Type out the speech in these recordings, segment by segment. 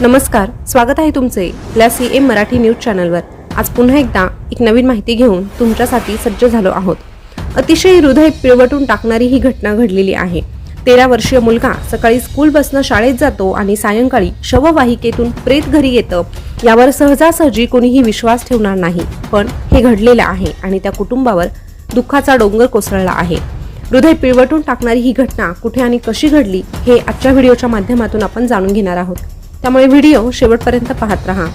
नमस्कार स्वागत आहे तुमचे आपल्या सी एम मराठी न्यूज चॅनलवर. आज पुन्हा एकदा एक नवीन माहिती घेऊन तुमच्यासाठी सज्ज झालो आहोत. अतिशय हृदय पिळवटून टाकणारी ही घटना घडलेली आहे. तेरा वर्षीय मुलगा सकाळी स्कूल बसनं शाळेत जातो आणि सायंकाळी शववाहिकेतून प्रेत घरी येतं. यावर सहजासहजी कोणीही विश्वास ठेवणार नाही. पण हे घडलेलं आहे आणि त्या कुटुंबावर दुःखाचा डोंगर कोसळला आहे. हृदय पिळवटून टाकणारी ही घटना कुठे आणि कशी घडली हे आजच्या व्हिडिओच्या माध्यमातून आपण जाणून घेणार आहोत. त्यामुळे व्हिडिओ शेवटपर्यंत पाहत राहा.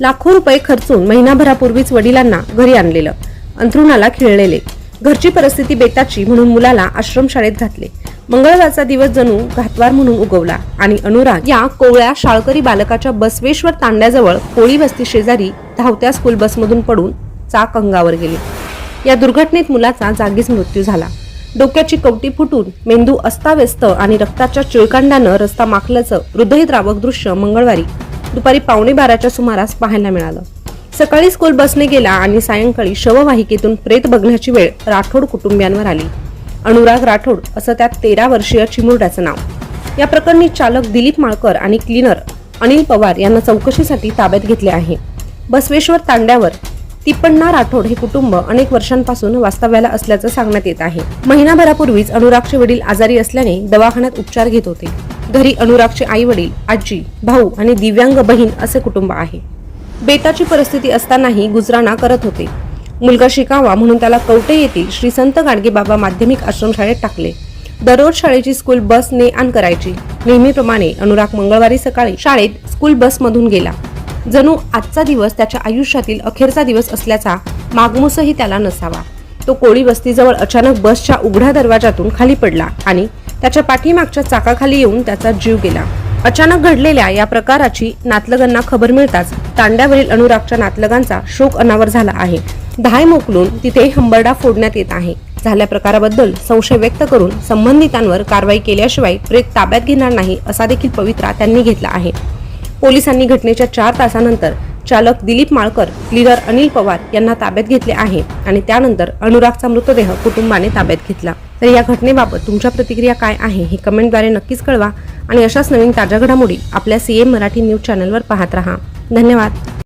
लाखो रुपये खर्चून महिनाभरापूर्वीच वडिलांना घरी आणलेलं. अंथरुणाला खिळलेले. घरची परिस्थिती बेताची म्हणून मुलाला आश्रमशाळेत घातले. मंगळवारचा दिवस जणू घातवार म्हणून उगवला आणि अनुराग या कोवळ्या शाळकरी बालकाच्या बसवेश्वर तांड्याजवळ कोळी वस्ती शेजारी धावत्या स्कूल बसमधून पडून चाक अंगावर गेले. या दुर्घटनेत मुलाचा जागीच मृत्यू झाला. डोक्याची कवटी फुटून मेंदू अस्ताव्यस्त आणि रक्ताच्या चिळकांडानं रस्ता माखल्याचं हृदयद्रावक दृश्य मंगळवारी. दुपारी पावणे बाराच्या सुमारास पाहायला मिळालं. सकाळी स्कूल बसने गेला आणि सायंकाळी शववाहिकेतून प्रेत बघण्याची वेळ राठोड कुटुंबियांवर आली. अनुराग राठोड असं त्या तेरा वर्षीय चिमुरड्याचं नाव. या प्रकरणी चालक दिलीप माळकर आणि क्लीनर अनिल पवार यांना चौकशीसाठी ताब्यात घेतले आहे. बसवेश्वर तांड्यावर तिप्पण्णा राठोड हे कुटुंब अनेक वर्षांपासून वास्तव्याला असल्याचं सांगण्यात येत आहे. महिनाभरापूर्वीच अनुरागचे वडील आजारी असल्याने दवाखान्यात उपचार घेत होते. घरी अनुरागचे आई वडील आजी भाऊ आणि दिव्यांग बहीण असे कुटुंब आहे. बेताची परिस्थिती असतानाही गुजराणा करत होते. मुलगा शिकावा म्हणून त्याला कवटे येथील श्री संत गाडगेबाबा माध्यमिक आश्रमशाळेत टाकले. दररोज शाळेची स्कूल बस ने आण करायची. नेहमीप्रमाणे अनुराग मंगळवारी सकाळी शाळेत स्कूल बसमधून गेला. जणू आजचा दिवस त्याच्या आयुष्यातील अखेरचा दिवस असल्याचा मागमूसही त्याला नसावा. तो कोळी वस्तीजवळ अचानक बसच्या उघड्या दरवाजातून खाली पडला आणि त्याच्या पाठीमागच्या चाकाखाली येऊन त्याचा जीव गेला. अचानक घडलेल्या या प्रकाराची नातलगांना खबर मिळताच तांड्यावरील अनुरागच्या नातलगांचा शोक अनावर झाला आहे. धाय मोकलून तिथे हंबरडा फोडण्यात येत आहे. झाल्या प्रकाराबद्दल संशय व्यक्त करून संबंधितांवर कारवाई केल्याशिवाय प्रेत ताब्यात घेणार नाही असा देखील पवित्रा त्यांनी घेतला आहे. पोलिसांनी घटनेच्या चार तासानंतर चालक दिलीप माळकर लिडर अनिल पवार यांना ताब्यात घेतले आहे आणि त्यानंतर अनुरागचा मृतदेह कुटुंबाने ताब्यात घेतला. तर या घटनेबाबत तुमच्या प्रतिक्रिया काय आहे हे कमेंटद्वारे नक्कीच कळवा आणि अशाच नवीन ताज्या घडामोडी आपल्या सीएम मराठी न्यूज चॅनलवर पाहत राहा. धन्यवाद.